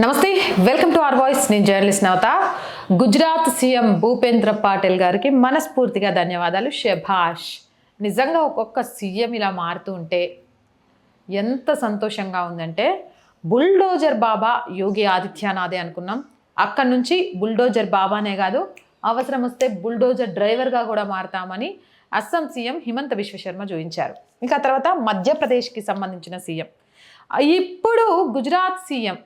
నమస్తే welcome to our voice. నేను journalist Navata. Gujarat CM Bhupendra Patil గారికి మనస్ఫూర్తిగా ధన్యవాదాలు. శభాష్ నిజంగా ఒక్కొక్క సీఎం ఇలా మారుతూ ఉంటే ఎంత సంతోషంగా ఉందంటే బుల్డోజర్ బాబా యోగి ఆదిత్యనాథే అనుకున్నాం. అక్కడి నుంచి బుల్డోజర్ బాబానే కాదు అవసరం వస్తే బుల్డోజర్ డ్రైవర్గా కూడా మారతామని అస్సాం సీఎం హిమంత విశ్వశర్మ చూపించారు. ఇంకా తర్వాత మధ్యప్రదేశ్కి సంబంధించిన సీఎం. ఇప్పుడు గుజరాత్ సీఎం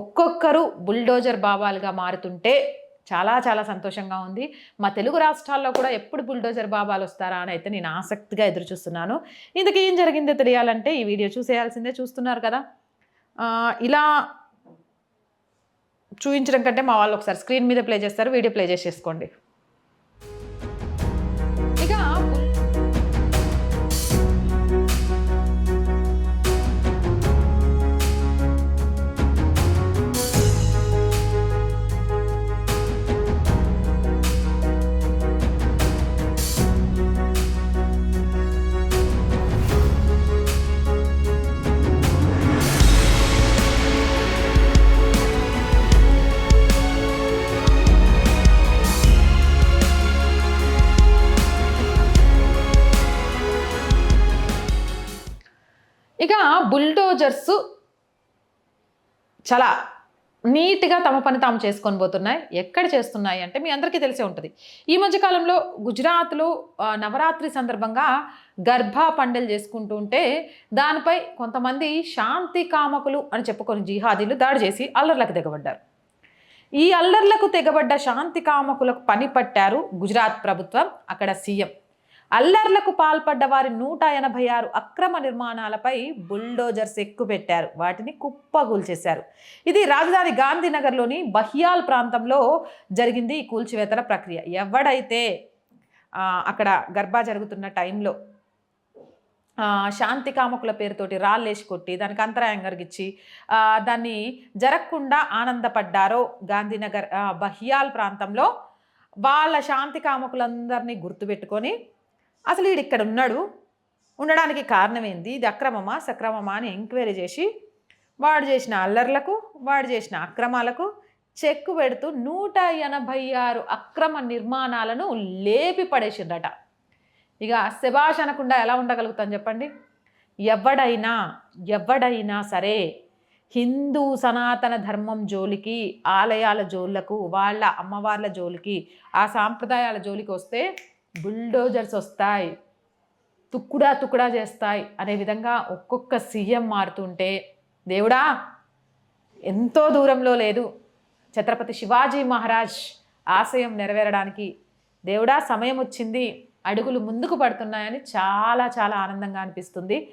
ఒక్కొక్కరు బుల్డోజర్ బాబాలుగా మారుతుంటే చాలా చాలా సంతోషంగా ఉంది. మా తెలుగు రాష్ట్రాల్లో కూడా ఎప్పుడు బుల్డోజర్ బాబాలు వస్తారా అని అయితే నేను ఆసక్తిగా ఎదురు చూస్తున్నాను. ఇందుకు ఏం జరిగిందో తెలియాలంటే ఈ వీడియో చూసేయాల్సిందే చూస్తున్నారు కదా. ఇలా చూపించడం కంటే మా వాళ్ళు ఒకసారి స్క్రీన్ మీద ప్లే చేస్తారు వీడియో ప్లే చేసేసుకోండి. ఇక బుల్డోజర్స్ చాలా నీట్గా తమ పని తాము చేసుకొని పోతున్నాయి. ఎక్కడ చేస్తున్నాయి అంటే మీ అందరికీ తెలిసే ఉంటుంది. ఈ మధ్యకాలంలో గుజరాత్లో నవరాత్రి సందర్భంగా గర్భా పండలు చేసుకుంటూ ఉంటే దానిపై కొంతమంది శాంతి కామకులు అని చెప్పుకొని జిహాదీలు దాడి చేసి అల్లర్లకు దిగబడ్డారు ఈ అల్లర్లకు తెగబడ్డ శాంతి కామకులకు పని పట్టారు గుజరాత్ ప్రభుత్వం. అక్కడ సీఎం అల్లర్లకు పాల్పడ్డ వారి నూట ఎనభై ఆరు అక్రమ నిర్మాణాలపై బుల్డోజర్స్ ఎక్కుపెట్టారు. వాటిని కుప్పగూల్చేశారు. ఇది రాజధాని గాంధీనగర్లోని బహియాల్ ప్రాంతంలో జరిగింది ఈ కూల్చివేతల ప్రక్రియ. ఎవడైతే అక్కడ గర్భా జరుగుతున్న టైంలో శాంతి కామకుల పేరుతోటి రాళ్ళేసి కొట్టి దానికి అంతరాయం కలిగించి దాన్ని జరగకుండా ఆనందపడ్డారో గాంధీనగర్ బహియాల్ ప్రాంతంలో వాళ్ళ శాంతి కామకులందరినీ గుర్తుపెట్టుకొని అసలు వీడు ఇక్కడ ఉన్నాడు. ఉండడానికి కారణం ఏంది? ఇది అక్రమమా సక్రమమా అని ఎంక్వైరీ చేసి వాడు చేసిన అల్లర్లకు వాడు చేసిన అక్రమాలకు చెక్కు పెడుతూ నూట ఎనభై ఆరు అక్రమ నిర్మాణాలను లేపి పడేసిండట ఇక శభాష్ అనకుండా ఎలా ఉండగలుగుతాం చెప్పండి? ఎవడైనా ఎవడైనా సరే హిందూ సనాతన ధర్మం జోలికి ఆలయాల జోళ్ళకు వాళ్ళ అమ్మవార్ల జోలికి ఆ సాంప్రదాయాల జోలికి వస్తే బుల్డోజర్స్ వస్తాయి. తుక్కుడా తుక్కుడా చేస్తాయి. అనే విధంగా ఒక్కొక్క సీఎం మారుతుంటే దేవుడా ఎంతో దూరంలో లేదు. ఛత్రపతి శివాజీ మహారాజ్ ఆశయం నెరవేరడానికి దేవుడా సమయం వచ్చింది. అడుగులు ముందుకు పడుతున్నాయని చాలా చాలా ఆనందంగా అనిపిస్తుంది.